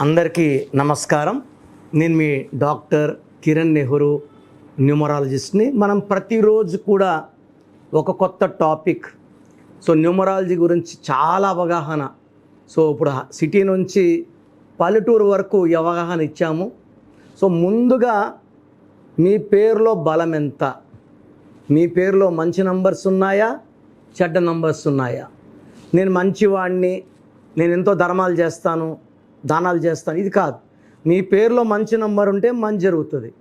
అందరికీ నమస్కారం. నేను మీ డాక్టర్ కిరణ్ నెహ్రూ న్యూమరాలజిస్ట్ని. మనం ప్రతిరోజు కూడా ఒక కొత్త టాపిక్. సో న్యూమరాలజీ గురించి చాలా అవగాహన. సో ఇప్పుడు సిటీ నుంచి పల్లెటూరు వరకు అవగాహన ఇచ్చాము. సో ముందుగా మీ పేరులో బలం ఎంత? మీ పేరులో మంచి నంబర్స్ ఉన్నాయా? చెడ్డ నంబర్స్ ఉన్నాయా? నేను మంచివాడిని నేను ఎంతో ధర్మాలు చేస్తాను. దానాలు చేస్తాను. ఇది కాదు. మీ పేరులో మంచి నంబర్ ఉంటే మంచి జరుగుతుంది.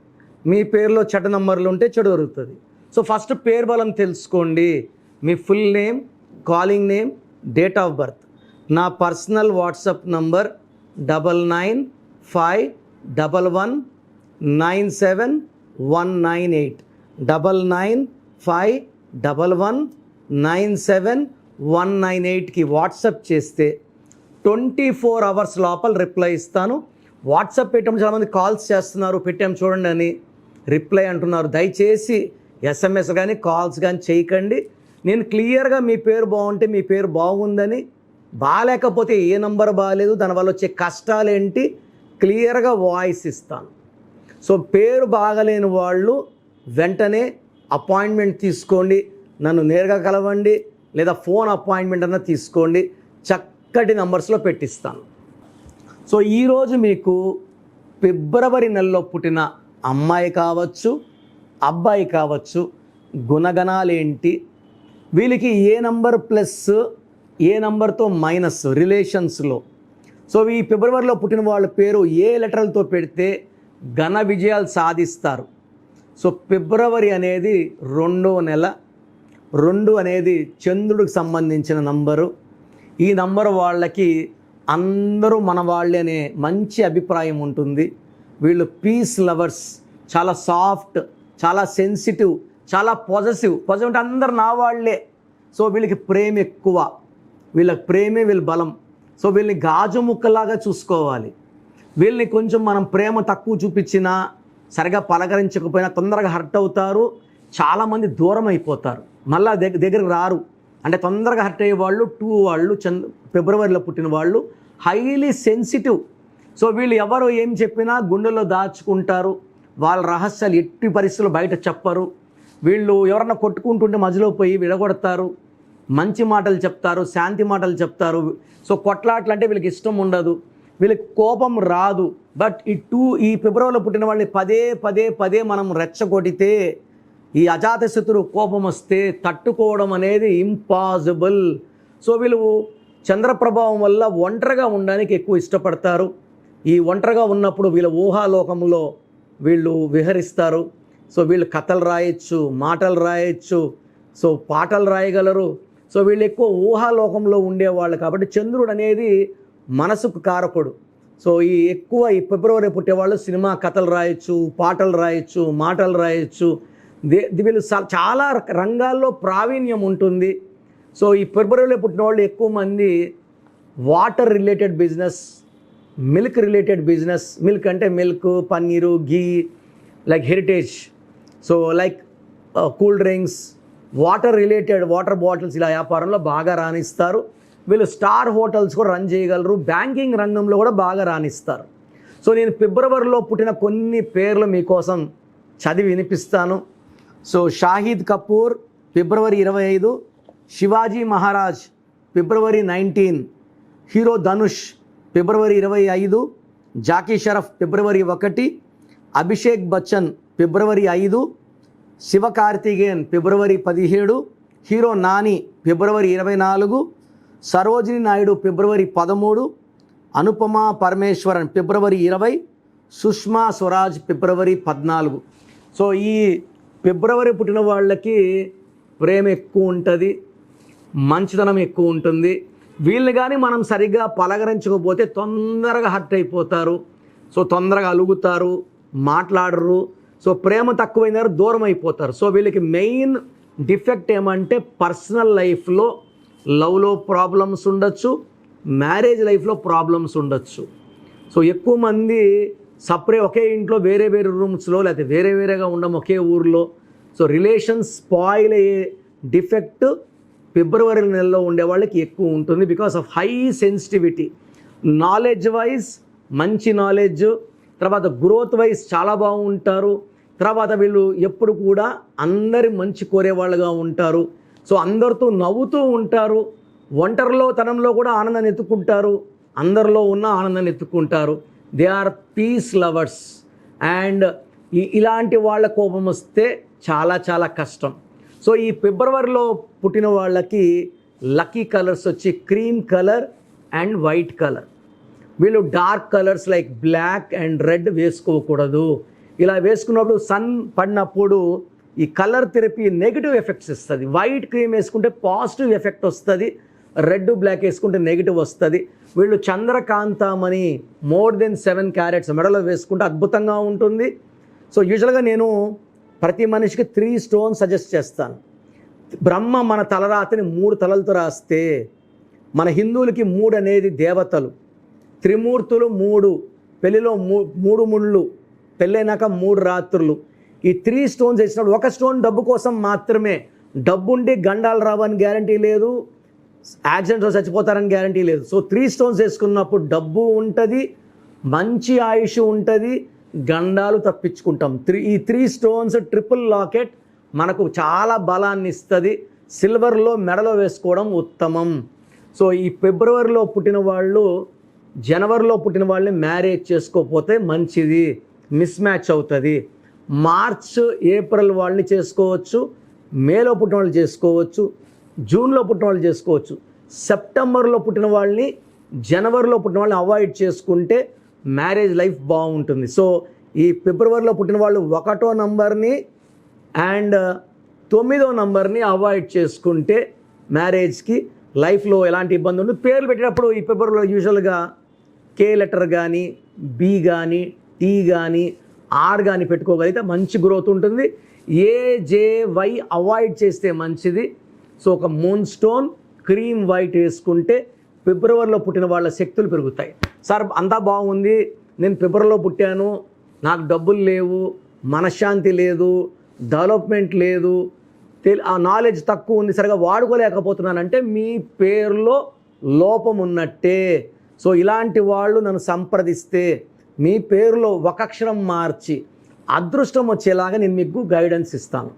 మీ పేరులో చెడ్డ నంబర్లు ఉంటే చెడు జరుగుతుంది. సో ఫస్ట్ పేరు బలం తెలుసుకోండి. మీ full name calling name date of birth. నా personal WhatsApp number double nine five double one nine seven one nine eight. Double nine five double one nine seven one nine ఎయిట్కి WhatsApp చేస్తే twenty four hours లోపల reply ఇస్తాను. WhatsApp పెట్టడం చాలామంది calls చేస్తున్నారు. పెట్టాం చూడండి అని రిప్లై అంటున్నారు. దయచేసి ఎస్ఎంఎస్ కానీ కాల్స్ కానీ చేయకండి. నేను క్లియర్గా మీ పేరు బాగుంటే మీ పేరు బాగుందని బాగాలేకపోతే ఏ నంబర్ బాగాలేదు. దానివల్ల వచ్చే కష్టాలు ఏంటి? క్లియర్గా వాయిస్ ఇస్తాను. సో పేరు బాగలేని వాళ్ళు వెంటనే అపాయింట్మెంట్ తీసుకోండి. నన్ను నేరుగా కలవండి. లేదా ఫోన్ అపాయింట్మెంట్ అన్న తీసుకోండి. చక్క చక్కటి నంబర్స్లో పెట్టిస్తాను. సో ఈరోజు మీకు ఫిబ్రవరి నెలలో పుట్టిన అమ్మాయి కావచ్చు అబ్బాయి కావచ్చు గుణగణాలేంటి? వీళ్ళకి ఏ నంబర్ ప్లస్ ఏ నంబర్తో మైనస్ రిలేషన్స్లో? సో ఈ ఫిబ్రవరిలో పుట్టిన వాళ్ళ పేరు ఏ లెటర్లతో పెడితే ఘన విజయాలు సాధిస్తారు? సో ఫిబ్రవరి అనేది రెండో నెల. రెండు అనేది చంద్రుడికి సంబంధించిన నంబరు. ఈ నంబర్ వాళ్ళకి అందరూ మన వాళ్ళే అనే మంచి అభిప్రాయం ఉంటుంది. వీళ్ళు పీస్ లవర్స్ చాలా సాఫ్ట్ చాలా సెన్సిటివ్ చాలా పాజిటివ్. పాజిటివ్ అంటే అందరు నా వాళ్ళే. సో వీళ్ళకి ప్రేమ ఎక్కువ. వీళ్ళకి ప్రేమే వీళ్ళ బలం. సో వీళ్ళని గాజు ముక్కలాగా చూసుకోవాలి. వీళ్ళని కొంచెం మనం ప్రేమ తక్కువ చూపించినా సరిగా పలకరించకపోయినా తొందరగా హర్ట్ అవుతారు. చాలామంది దూరం అయిపోతారు. మళ్ళీ దగ్గర దగ్గరికి రారు. అంటే తొందరగా హర్ట్ అయ్యే వాళ్ళు టూ వాళ్ళు చంద్ ఫిబ్రవరిలో పుట్టిన వాళ్ళు హైలీ సెన్సిటివ్ సో వీళ్ళు ఎవరు ఏం చెప్పినా గుండెలో దాచుకుంటారు. వాళ్ళ రహస్యాలు ఎట్టి పరిస్థితులు బయట చెప్పరు. వీళ్ళు ఎవరన్నా కొట్టుకుంటుంటే మధ్యలో పోయి విడగొడతారు. మంచి మాటలు చెప్తారు శాంతి మాటలు చెప్తారు. సో కొట్లాట్లు అంటే వీళ్ళకి ఇష్టం ఉండదు. వీళ్ళకి కోపం రాదు. బట్ ఈ టూ ఈ ఫిబ్రవరిలో పుట్టిన వాళ్ళని పదే పదే పదే మనం రెచ్చగొడితే ఈ అజాతశత్రు కోపం వస్తే తట్టుకోవడం అనేది ఇంపాసిబుల్ సో వీళ్ళు చంద్రప్రభావం వల్ల ఒంటరిగా ఉండడానికి ఎక్కువ ఇష్టపడతారు. ఈ ఒంటరిగా ఉన్నప్పుడు వీళ్ళ ఊహాలోకంలో వీళ్ళు విహరిస్తారు. సో వీళ్ళు కథలు రాయొచ్చు మాటలు రాయొచ్చు సో పాటలు రాయగలరు. సో వీళ్ళు ఎక్కువ ఊహాలోకంలో ఉండేవాళ్ళు కాబట్టి చంద్రుడు అనేది మనసుకు కారకుడు. సో ఈ ఎక్కువ ఈ ఫిబ్రవరి పుట్టేవాళ్ళు సినిమా కథలు రాయొచ్చు పాటలు రాయొచ్చు మాటలు రాయొచ్చు. వీళ్ళు చాలా రంగాల్లో ప్రావీణ్యం ఉంటుంది. సో ఈ ఫిబ్రవరిలో పుట్టిన వాళ్ళు ఎక్కువ మంది water related business milk related business milk అంటే milk paneer ghee like Heritage. So like cool drinks water related water bottles ఇలా వ్యాపారంలో బాగా రాణిస్తారు. వీళ్ళు స్టార్ హోటల్స్ కూడా రన్ చేయగలరు బ్యాంకింగ్ రంగంలో కూడా బాగా రాణిస్తారు. సో నేను ఫిబ్రవరిలో పుట్టిన కొన్ని పేర్లు మీకోసం చదివి వినిపిస్తాను. సో షాహిద్ కపూర్ ఫిబ్రవరి ఇరవై ఐదు. Shivaji Maharaj February nineteen. Hero Dhanush February ఇరవై ఐదు. జాకీ షరఫ్ ఫిబ్రవరి ఒకటి. అభిషేక్ బచ్చన్ ఫిబ్రవరి ఐదు. శివకార్తికేయన్ ఫిబ్రవరి పదిహేడు. హీరో నాని ఫిబ్రవరి ఇరవై నాలుగు. సరోజిని నాయుడు ఫిబ్రవరి పదమూడు. అనుపమ పరమేశ్వరన్ ఫిబ్రవరి ఇరవై. సుష్మా స్వరాజ్ ఫిబ్రవరి పద్నాలుగు. సో ఈ ఫిబ్రవరి పుట్టిన వాళ్ళకి ప్రేమ ఎక్కువ ఉంటుంది మంచితనం ఎక్కువ ఉంటుంది. వీళ్ళని కానీ మనం సరిగ్గా పలకరించకపోతే తొందరగా హర్ట్ అయిపోతారు. సో తొందరగా అలుగుతారు మాట్లాడరు. సో ప్రేమ తక్కువైన దూరం అయిపోతారు. సో వీళ్ళకి మెయిన్ డిఫెక్ట్ ఏమంటే పర్సనల్ లైఫ్లో లవ్లో ప్రాబ్లమ్స్ ఉండొచ్చు మ్యారేజ్ లైఫ్లో ప్రాబ్లమ్స్ ఉండొచ్చు. సో ఎక్కువ మంది సపరే ఒకే ఇంట్లో వేరే వేరే రూమ్స్లో లేకపోతే వేరే వేరేగా ఉండడం ఒకే ఊర్లో. సో రిలేషన్స్ స్పాయిల్ అయ్యే డిఫెక్ట్ ఫిబ్రవరి నెలలో ఉండే వాళ్ళకి ఎక్కువ ఉంటుంది because of high sensitivity. Knowledge wise మంచి నాలెడ్జ్ తర్వాత గ్రోత్ వైజ్ చాలా బాగుంటారు. తర్వాత వీళ్ళు ఎప్పుడు కూడా అందరి మంచి కోరేవాళ్ళుగా ఉంటారు. సో అందరితో నవ్వుతూ ఉంటారు. ఒంటరిలో తనంలో కూడా ఆనందాన్ని ఎత్తుకుంటారు. అందరిలో ఉన్న ఆనందాన్ని ఎత్తుకుంటారు. They are peace lovers and ఇలాంటి వాళ్ళ కోపం వస్తే చాలా చాలా కష్టం. సో ఈ ఫిబ్రవరిలో పుట్టిన వాళ్ళకి లక్కీ కలర్స్ వచ్చి cream colour and white colour. వీళ్ళు dark colours like black and red వేసుకోకూడదు. ఇలా వేసుకున్నప్పుడు సన్ పడినప్పుడు ఈ కలర్ థెరపీ నెగిటివ్ ఎఫెక్ట్స్ ఇస్తుంది. వైట్ క్రీమ్ వేసుకుంటే పాజిటివ్ ఎఫెక్ట్ వస్తుంది. రెడ్ బ్లాక్ వేసుకుంటే నెగిటివ్ వస్తుంది. వీళ్ళు చంద్రకాంతమని మోర్ దెన్ సెవెన్ క్యారెట్స్ మెడలో వేసుకుంటే అద్భుతంగా ఉంటుంది. సో యూజువల్గా నేను ప్రతి మనిషికి త్రీ స్టోన్స్ సజెస్ట్ చేస్తాను. బ్రహ్మ మన తలరాతిని మూడు తలలతో రాస్తే మన హిందువులకి మూడు అనేది దేవతలు. త్రిమూర్తులు మూడు పెళ్ళిలో మూ మూడు ముళ్ళు పెళ్ళైనాక మూడు రాత్రులు. ఈ త్రీ స్టోన్స్ వేసినప్పుడు ఒక స్టోన్ డబ్బు కోసం మాత్రమే. డబ్బు ఉండి గండాలు రావని గ్యారంటీ లేదు. యాక్సిడెంట్స్లో చచ్చిపోతారని గ్యారంటీ లేదు. సో త్రీ స్టోన్స్ వేసుకున్నప్పుడు డబ్బు ఉంటుంది మంచి ఆయుష్ ఉంటుంది గండాలు తప్పించుకుంటాం. త్రీ ఈ త్రీ స్టోన్స్ ట్రిపుల్ లాకెట్ మనకు చాలా బలాన్ని ఇస్తుంది. సిల్వర్లో మెడలో వేసుకోవడం ఉత్తమం. సో ఈ ఫిబ్రవరిలో పుట్టిన వాళ్ళు జనవరిలో పుట్టిన వాళ్ళని మ్యారేజ్ చేసుకోకపోతే మంచిది. మిస్ మ్యాచ్ అవుతుంది. మార్చ్ ఏప్రిల్ వాళ్ళని చేసుకోవచ్చు. మేలో పుట్టిన వాళ్ళు చేసుకోవచ్చు. జూన్లో పుట్టిన వాళ్ళు చేసుకోవచ్చు. సెప్టెంబర్లో పుట్టిన వాళ్ళని జనవరిలో పుట్టిన వాళ్ళని అవాయిడ్ చేసుకుంటే మ్యారేజ్ లైఫ్ బాగుంటుంది. సో ఈ ఫిబ్రవరిలో పుట్టిన వాళ్ళు ఒకటో నంబర్ని అండ్ తొమ్మిదో నంబర్ని అవాయిడ్ చేసుకుంటే మ్యారేజ్కి లైఫ్లో ఎలాంటి ఇబ్బంది ఉండదు. పేర్లు పెట్టేటప్పుడు ఈ ఫిబ్రవరిలో యూజువల్గా కే లెటర్ కానీ బి కానీ టీ కానీ ఆర్ కానీ పెట్టుకోగలిగితే మంచి గ్రోత్ ఉంటుంది. ఏ జే వై అవాయిడ్ చేస్తే మంచిది. సో ఒక మూన్ స్టోన్ క్రీమ్ వైట్ వేసుకుంటే ఫిబ్రవరిలో పుట్టిన వాళ్ళ శక్తులు పెరుగుతాయి. సార్ అంతా బాగుంది నేను ఫిబ్రవరిలో పుట్టాను నాకు డబ్బులు లేవు మనశ్శాంతి లేదు డెవలప్మెంట్ లేదు ఆ నాలెడ్జ్ తక్కువ ఉంది సరిగా వాడుకోలేకపోతున్నానంటే మీ పేరులో లోపం ఉన్నట్టే. సో ఇలాంటి వాళ్ళు నన్ను సంప్రదిస్తే మీ పేరులో ఒక అక్షరం మార్చి అదృష్టం వచ్చేలాగా నేను మీకు గైడెన్స్ ఇస్తాను.